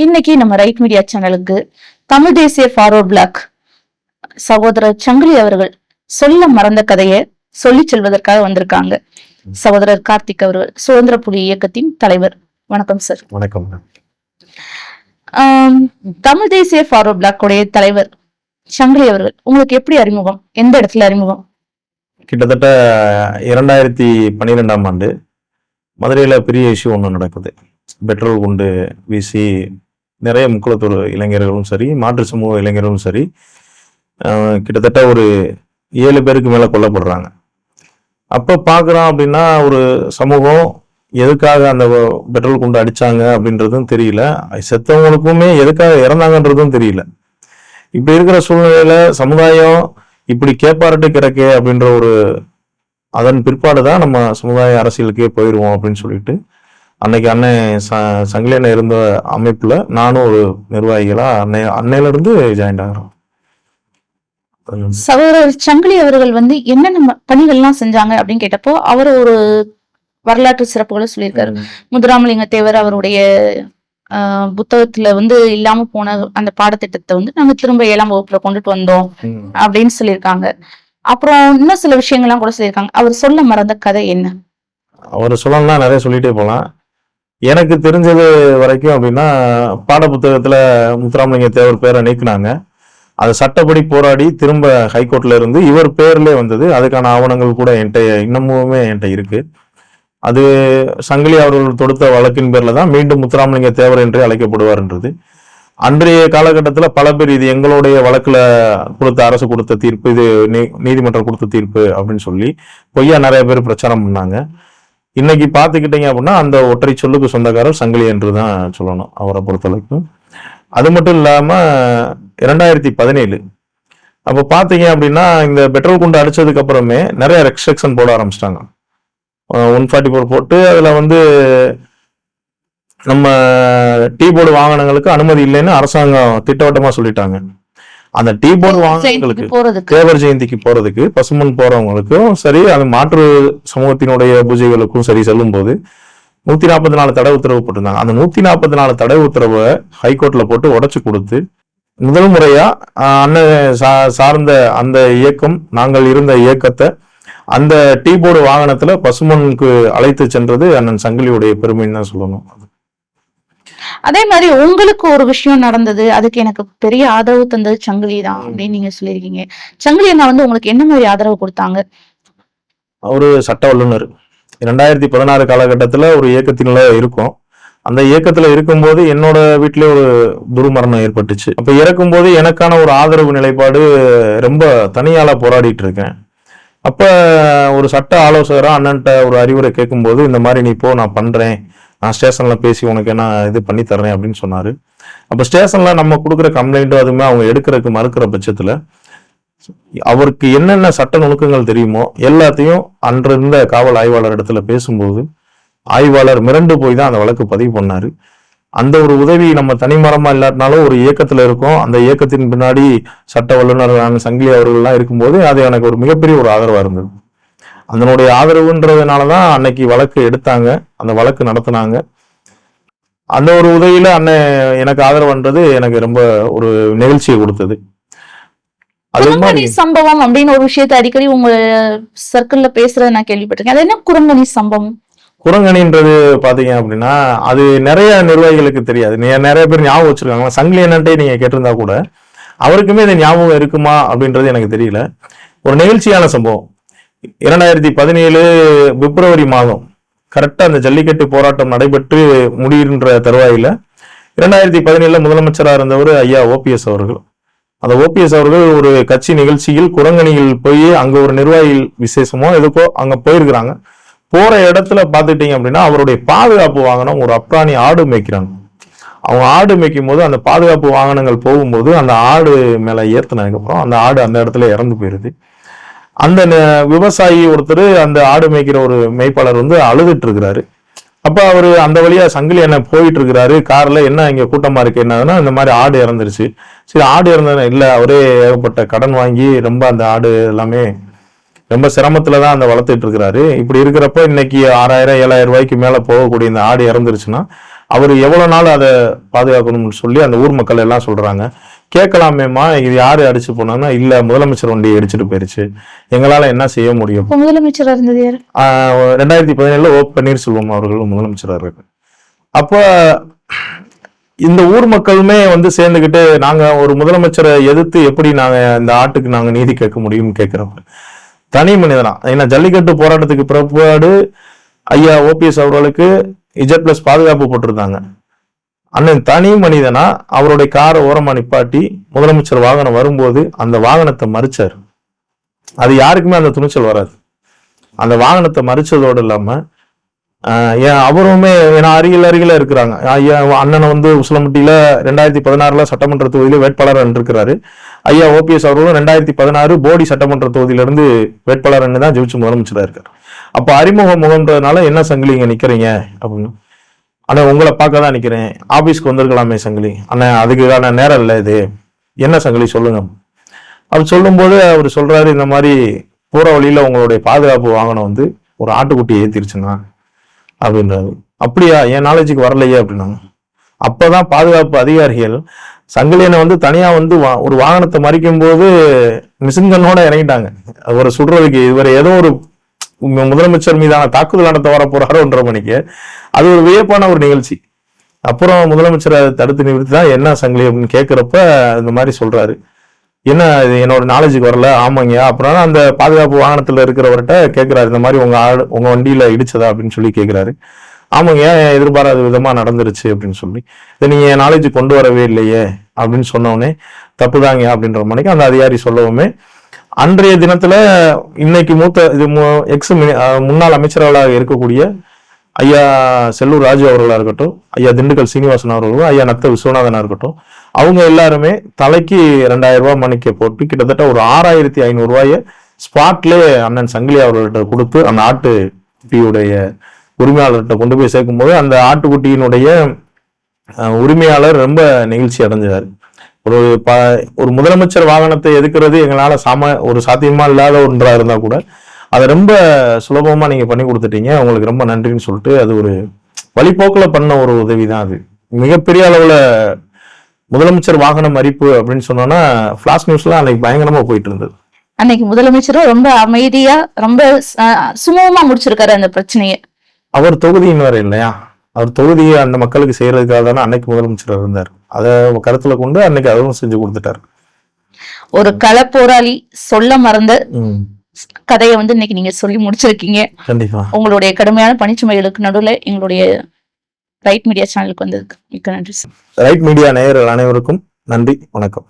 இன்னைக்கு நம்ம right media சேனலுக்கு தமிழ் தேசிய ஃபார்வர்ட் பிளாக் சகோதரர் சங்கிலி அவர்கள் சொல்ல மறந்த கதையை சொல்லி செல்வதற்காக வந்திருக்காங்க. சகோதரர் கார்த்திக் அவர்கள் சுதந்திர புலி இயக்கத்தின் தலைவர். வணக்கம் சார் வணக்கம் தமிழ் தேசிய ஃபார்வர்ட் பிளாக் உடைய தலைவர் சங்கிலி அவர்கள் உங்களுக்கு எப்படி அறிமுகம்? எந்த இடத்துல அறிமுகம்? கிட்டத்தட்ட இரண்டாயிரத்தி பன்னிரெண்டாம் ஆண்டு மதுரையில் பெரிய இஷ்யூ ஒன்று நடக்குது. பெட்ரோல் குண்டு வீசி நிறைய முக்குளத்தூர் இளைஞர்களும் சரி மாற்று சமூக இளைஞர்களும் சரி கிட்டத்தட்ட ஒரு ஏழு பேருக்கு மேலே கொல்லப்படுறாங்க. அப்போ பார்க்குறோம் அப்படின்னா ஒரு சமூகம் எதுக்காக அந்த பெட்ரோல் குண்டு அடிச்சாங்க அப்படின்றதும் தெரியல. செத்தவங்களுக்குமே எதுக்காக இறந்தாங்கன்றதும் தெரியல. இப்படி இருக்கிற சூழ்நிலையில சமுதாயம் இப்படி கேப்பாரட்டு கிடக்கே அப்படின்ற ஒரு அதன் பிற்பாடு தான் நம்ம சமுதாய அரசியலுக்கே போயிடுவோம் அப்படின்னு சொல்லிட்டு அன்னைக்கு அண்ணன் ச சங்கிலி அண்ணன் இருந்த அமைப்புல நானும் ஒரு நிர்வாகிகளா அன்னை அன்னையில இருந்து ஜாயின் ஆகிறோம். சகோதரர் சங்கிலி அவர்கள் வந்து என்னென்ன பணிகள்லாம் செஞ்சாங்க அப்படின்னு கேட்டப்போ அவர் ஒரு வரலாற்று சிறப்புகளை சொல்லியிருக்காரு. முத்துராமலிங்க தேவர் அவருடைய புத்தகத்துல வந்து இல்லாம போன அந்த பாடத்திட்டத்தை வந்து நாங்க திரும்ப ஏழாம் வகுப்புல கொண்டுட்டு வந்தோம். அப்படின்னு சொல்லியிருக்காங்க. அப்புறம் இன்னும் சில விஷயங்கள்லாம் கூட சொல்லியிருக்காங்க. அவர் சொல்ல மறந்த கதை என்ன? அவர் சொல்லணும்னா நிறைய சொல்லிட்டே போகலாம். எனக்கு தெரிஞ்சது வரைக்கும் அப்படின்னா பாட முத்துராமலிங்க தேவர் பேரை நீக்கினாங்க. அது சட்டப்படி போராடி திரும்ப ஹைகோர்ட்ல இருந்து இவர் பேர்லேயே வந்தது. அதுக்கான ஆவணங்கள் கூட என்கிட்ட இன்னமுமே என்கிட்ட இருக்கு. அது சங்கிலி அவர்கள் தொடுத்த வழக்கின் பேரில் தான் மீண்டும் முத்துராமலிங்க தேவர் என்று அழைக்கப்படுவார்ன்றது. அன்றைய காலகட்டத்தில் பல பேர் இது எங்களுடைய வழக்கில் கொடுத்த அரசு கொடுத்த தீர்ப்பு இது நீ- நீதிமன்றம் கொடுத்த தீர்ப்பு அப்படின்னு சொல்லி பொய்யா நிறைய பேர் பிரச்சாரம் பண்ணாங்க. இன்னைக்கு பார்த்துக்கிட்டீங்க அப்படின்னா அந்த ஒற்றை சொல்லுக்கு சொந்தக்காரர் சங்கிலி என்று தான் சொல்லணும் அவரை பொறுத்தளவுக்கு. அது மட்டும் இல்லாமல் இரண்டாயிரத்தி பதினேழு. அப்போ பார்த்தீங்க அப்படின்னா இந்த பெட்ரோல் குண்டு அடித்ததுக்கு அப்புறமே நிறைய ரெஸ்ட்ரிக்ஷன் போட ஆரம்பிச்சிட்டாங்க. ஒன் ஃபார்ட்டி ஃபோர் போட்டு அதில் வந்து நம்ம டீ போர்டு வாகனங்களுக்கு அனுமதி இல்லைன்னு அரசாங்கம் திட்டவட்டமாக சொல்லிட்டாங்க. அந்த டீ போர்டு போறதுக்கு. தேவர் ஜெயந்திக்கு போறதுக்கு பசுமன் போறவங்களுக்கும் சரி அது மாற்று சமூகத்தினுடைய பூஜைகளுக்கும் சரி செல்லும் போது நூத்தி நாற்பத்தி நாலு தடை உத்தரவு போட்டிருந்தாங்க. அந்த நூத்தி நாற்பத்தி நாலு தடை உத்தரவை ஹைகோர்ட்ல போட்டு உடைச்சு கொடுத்து முதல் முறையா அண்ணன் சார்ந்த அந்த இயக்கம் நாங்கள் இருந்த இயக்கத்தை அந்த டீ போர்டு வாகனத்துல பசுமனுக்கு அழைத்து சென்றது அண்ணன் சங்கிலியுடைய பெருமைன்னு தான் சொல்லணும். அதே மாதிரி உங்களுக்கு ஒரு விஷயம் நடந்தது அதுக்கு எனக்கு பெரிய ஆதரவு தந்தது சங்கிலி தான் அப்படின்னு நீங்க சொல்லியிருக்கீங்க. சங்கிலி அண்ணா வந்து உங்களுக்கு என்ன மாதிரி ஆதரவு கொடுத்தாங்க? ஒரு சட்ட வல்லுநர். ரெண்டாயிரத்தி பதினாறு காலகட்டத்தில் ஒரு இயக்கத்தில இருக்கும். அந்த இயக்கத்துல இருக்கும்போது என்னோட வீட்டிலே ஒரு துர்மரணம் ஏற்பட்டுச்சு. அப்ப இறக்கும்போது எனக்கான ஒரு ஆதரவு நிலைப்பாடு ரொம்ப தனியால போராடிட்டு இருக்கேன். அப்ப ஒரு சட்ட ஆலோசகரா அண்ணன்ட்ட ஒரு அறிவுரை கேட்கும்போது இந்த மாதிரி நீ போ நான் பண்றேன். நான் ஸ்டேஷனில் பேசி உனக்கு என்ன இது பண்ணி தர்றேன் அப்படின்னு சொன்னார். அப்போ ஸ்டேஷனில் நம்ம கொடுக்குற கம்ப்ளைண்ட்டும் அதுவுமே அவங்க எடுக்கிறதுக்கு மறுக்கிற பட்சத்தில் அவருக்கு என்னென்ன சட்ட நுணுக்கங்கள் தெரியுமோ எல்லாத்தையும் அன்றிருந்த காவல் ஆய்வாளர் இடத்துல பேசும்போது ஆய்வாளர் மிரண்டு போய் தான் அந்த வழக்கு பதிவு பண்ணார். அந்த ஒரு உதவி நம்ம தனிமரமாக இல்லாட்டினாலும் ஒரு இயக்கத்தில் இருக்கோம். அந்த இயக்கத்தின் பின்னாடி சட்ட வல்லுநர்களான சங்கிலி அவர்கள்லாம் இருக்கும்போது அது எனக்கு ஒரு மிகப்பெரிய ஒரு ஆதரவாக இருந்தது. அதனுடைய ஆதரவுன்றதுனால தான் அன்னைக்கு வழக்கு எடுத்தாங்க. அந்த வழக்கு நடத்துனாங்க. அந்த ஒரு உதவியில அண்ணன் எனக்கு ஆதரவுன்றது எனக்கு ரொம்ப ஒரு நிகழ்ச்சியை கொடுத்தது. குரங்கணி சம்பவம் அப்படின்னு ஒரு விஷயத்தை அடிக்கடி உங்க சர்க்கிள்ல பேசுறத நான் கேள்விப்பட்டிருக்கேன். அது என்ன குரங்கணி சம்பவம்? குரங்கணின்றது பாத்தீங்க அப்படின்னா அது நிறைய நிர்வாகிகளுக்கு தெரியாது. நிறைய பேர் ஞாபகம் வச்சிருக்காங்க. சங்கிலி என்னன்ட்டே நீங்க கேட்டிருந்தா கூட அவருக்குமே இது ஞாபகம் இருக்குமா அப்படின்றது எனக்கு தெரியல. ஒரு நிகழ்ச்சியான சம்பவம். இரண்டாயிரத்தி பதினேழு பிப்ரவரி மாதம் கரெக்டாக அந்த ஜல்லிக்கட்டு போராட்டம் நடைபெற்று முடிகின்ற தருவாயில இரண்டாயிரத்தி பதினேழில் முதலமைச்சராக இருந்தவர் ஐயா ஓபிஎஸ் அவர்கள். அந்த ஓபிஎஸ் அவர்கள் ஒரு கட்சி நிகழ்ச்சியில் குரங்கணியில் போய் அங்கே ஒரு நிர்வாகி விசேஷமோ எதுக்கோ அங்கே போயிருக்கிறாங்க. போகிற இடத்துல பாத்துட்டீங்க அப்படின்னா அவருடைய பாதுகாப்பு வாகனம் ஒரு அப்ராணி ஆடு மேய்க்கிறாங்க. அவங்க ஆடு மேய்க்கும் போது அந்த பாதுகாப்பு வாகனங்கள் போகும்போது அந்த ஆடு மேலே ஏற்றினதுக்கப்புறம் அந்த ஆடு அந்த இடத்துல இறந்து போயிருது. அந்த விவசாயி ஒருத்தர் அந்த ஆடு மேய்க்கிற ஒரு மேய்ப்பாளர் வந்து அழுதுட்டு இருக்கிறாரு அப்ப அவரு அந்த வழியா சங்கிலி என்ன போயிட்டு இருக்கிறாரு கார்ல என்ன இங்க கூட்டமா இருக்கு என்னன்னா இந்த மாதிரி ஆடு இறந்துருச்சு. சரி ஆடு இறந்தது இல்ல அவரே ஏகப்பட்ட கடன் வாங்கி ரொம்ப அந்த ஆடு எல்லாமே ரொம்ப சிரமத்துல தான் அந்த வளர்த்துட்டு இருக்கிறாரு இப்படி இருக்கிறப்ப இன்னைக்கு ஆறாயிரம் ஏழாயிரம் ரூபாய்க்கு மேல போகக்கூடிய இந்த ஆடு இறந்துருச்சுன்னா அவர் எவ்வளவு நாள் அதை பாதுகாக்கணும்னு சொல்லி அந்த ஊர் மக்கள் எல்லாம் சொல்றாங்க. கேட்கலாமேம்மா இது யாரு அடிச்சு போனாங்கன்னா இல்ல முதலமைச்சர் வண்டியை அடிச்சுட்டு போயிருச்சு. எங்களால என்ன செய்ய முடியும்? முதலமைச்சரா இருந்தது யாரு? ஆஹ் ரெண்டாயிரத்தி பதினேழுல ஓ பன்னீர்செல்வம் அவர்கள் முதலமைச்சராக இருக்கு அப்போ இந்த ஊர் மக்களுமே வந்து சேர்ந்துக்கிட்டு நாங்க ஒரு முதலமைச்சரை எதிர்த்து எப்படி நாங்க இந்த ஆட்டுக்கு நாங்க நீதி கேட்க முடியும்னு கேட்கிறோம் தனி மனிதனா. ஏன்னா ஜல்லிக்கட்டு போராட்டத்துக்கு பிறப்பாடு ஐயா ஓபிஎஸ் அவர்களுக்கு இஜட் பிளஸ் பாதுகாப்பு போட்டிருந்தாங்க. அண்ணன் தனி மனிதனா அவருடைய காரை ஓரமா நிப்பாட்டி முதலமைச்சர் வாகனம் வரும்போது அந்த வாகனத்தை மறிச்சார். அது யாருக்குமே அந்த துணிச்சல் வராது. அந்த வாகனத்தை மறிச்சதோடு இல்லாம ஏன் அவருமே ஏன்னா அருகில் அருகில இருக்கிறாங்க. ஐயா அண்ணனை வந்து உசிலம்பட்டியில ரெண்டாயிரத்தி பதினாறுல சட்டமன்ற தொகுதியில வேட்பாளர் இருக்கிறாரு ஐயா ஓபிஎஸ் அவர்களும் ரெண்டாயிரத்தி பதினாறு போடி சட்டமன்ற தொகுதியிலிருந்து வேட்பாளர் தான் ஜெயிச்சு முதலமைச்சராக இருக்காரு. அப்ப அறிமுக முகம்ன்றதுனால என்ன சங்கிலிங்க நிக்கிறீங்க? அப்படின்னு. அண்ணா உங்களை பார்க்க தான் நிற்கிறேன் ஆஃபீஸ்க்கு வந்திருக்கலாமே சங்கிலி. அண்ணா அதுக்கான நேரம் இல்லை இது. என்ன சங்கிலி சொல்லுங்க. அப்படி சொல்லும்போது அவர் சொல்றாரு இந்த மாதிரி போற வழியில உங்களுடைய பாதுகாப்பு வாகனம் வந்து ஒரு ஆட்டுக்குட்டியை ஏற்றிருச்சுண்ணா அப்படின்றாரு. அப்படியா? என் நாலேஜுக்கு வரலையே அப்படின்னாங்க. அப்பதான் பாதுகாப்பு அதிகாரிகள் சங்கிலியனை வந்து தனியா வந்து வா- ஒரு வாகனத்தை மறிக்கும் போது மிஷின்கண்ணோட இறங்கிட்டாங்க. அவரை சுடுறதுக்கு இதுவரை ஏதோ ஒரு முதலமைச்சர் மீதான தாக்குதல் நடத்த வர ஒன்றரை மணிக்கு. அது ஒரு வியப்பான ஒரு நிகழ்ச்சி. அப்புறம் முதலமைச்சரை தடுத்து நிறுத்தி தான் என்ன சங்கிலி அப்படின்னு கேட்குறப்ப இந்த மாதிரி சொல்றாரு. என்ன இது என்னோட நாலேஜுக்கு வரல? ஆமாங்க அப்புறம் அந்த பாதுகாப்பு வாகனத்தில் இருக்கிறவர்கிட்ட கேட்குறாரு இந்த மாதிரி உங்கள் ஆடு உங்கள் வண்டியில் இடிச்சதா அப்படின்னு சொல்லி கேட்குறாரு ஆமாங்க எதிர்பாராத விதமாக நடந்துருச்சு அப்படின்னு சொல்லி. இதை நீங்கள் என் நாலேஜ் கொண்டு வரவே இல்லையே அப்படின்னு சொன்னோடனே தப்புதாங்க அப்படின்ற மணிக்கு அந்த அதிகாரி சொல்லவுமே அன்றைய தினத்துல இன்னைக்கு மூத்த இது எக்ஸ் முன்னாள் அமைச்சர்களாக இருக்கக்கூடிய ஐயா செல்லூர் ராஜு அவர்களா இருக்கட்டும் ஐயா திண்டுக்கல் சீனிவாசன் அவர்களும் ஐயா நத்த விஸ்வநாதனா இருக்கட்டும் அவங்க எல்லாருமே தலைக்கு ரெண்டாயிரம் ரூபாய் மணிக்க போட்டு கிட்டத்தட்ட ஒரு ஆறாயிரத்தி ஐநூறு ரூபாயை ஸ்பாட்லே அண்ணன் சங்கிலி அவர்கள்ட்ட கொடுத்து அந்த ஆட்டு குட்டியுடைய உரிமையாளர்கிட்ட கொண்டு போய் சேர்க்கும் போது அந்த ஆட்டுக்குட்டியினுடைய உரிமையாளர் ரொம்ப நெகிழ்ச்சி அடைஞ்சார். ஒரு ப ஒரு முதலமைச்சர் வாகனத்தை எதுக்குறது? எங்களால சாம ஒரு சாத்தியமா இல்லாத ஒன்றா இருந்தா கூட அதை ரொம்ப சுலபமா நீங்க பண்ணி கொடுத்துட்டீங்க. உங்களுக்கு ரொம்ப நன்றின்னு சொல்லிட்டு அது ஒரு வழிபோக்குல பண்ண ஒரு உதவி தான் அது. மிகப்பெரிய அளவுல முதலமைச்சர் வாகன மறிப்பு அப்படின்னு சொன்னோம்னா ஃபிளாஷ் நியூஸ்ல அன்னைக்கு பயங்கரமா போயிட்டு இருந்தது. அன்னைக்கு முதலமைச்சரும் ரொம்ப அமைதியா ரொம்ப சுமூகமா முடிச்சிருக்காரு அந்த பிரச்சனையை. அவர் தொகுதியின் வேற இல்லையா? அவர் தொகுதியை அந்த மக்களுக்கு செய்யறதுக்காக தானே அன்னைக்கு முதலமைச்சர் இருந்தார். அதை கருத்துல கொண்டு அன்னைக்கு அதுவும் செஞ்சு கொடுத்துட்டாரு. ஒரு கள போராளி சொல்ல மறந்த கதையை வந்து இன்னைக்கு நீங்க சொல்லி முடிச்சிருக்கீங்க. கண்டிப்பா. உங்களுடைய கடுமையான பணிச்சுமைகளுக்கு நடுவுல எங்களுடைய ரைட் மீடியா சேனலுக்கு வந்ததுக்கு மிக்க நன்றி ரைட் மீடியா நேயர்கள் அனைவருக்கும் நன்றி வணக்கம்.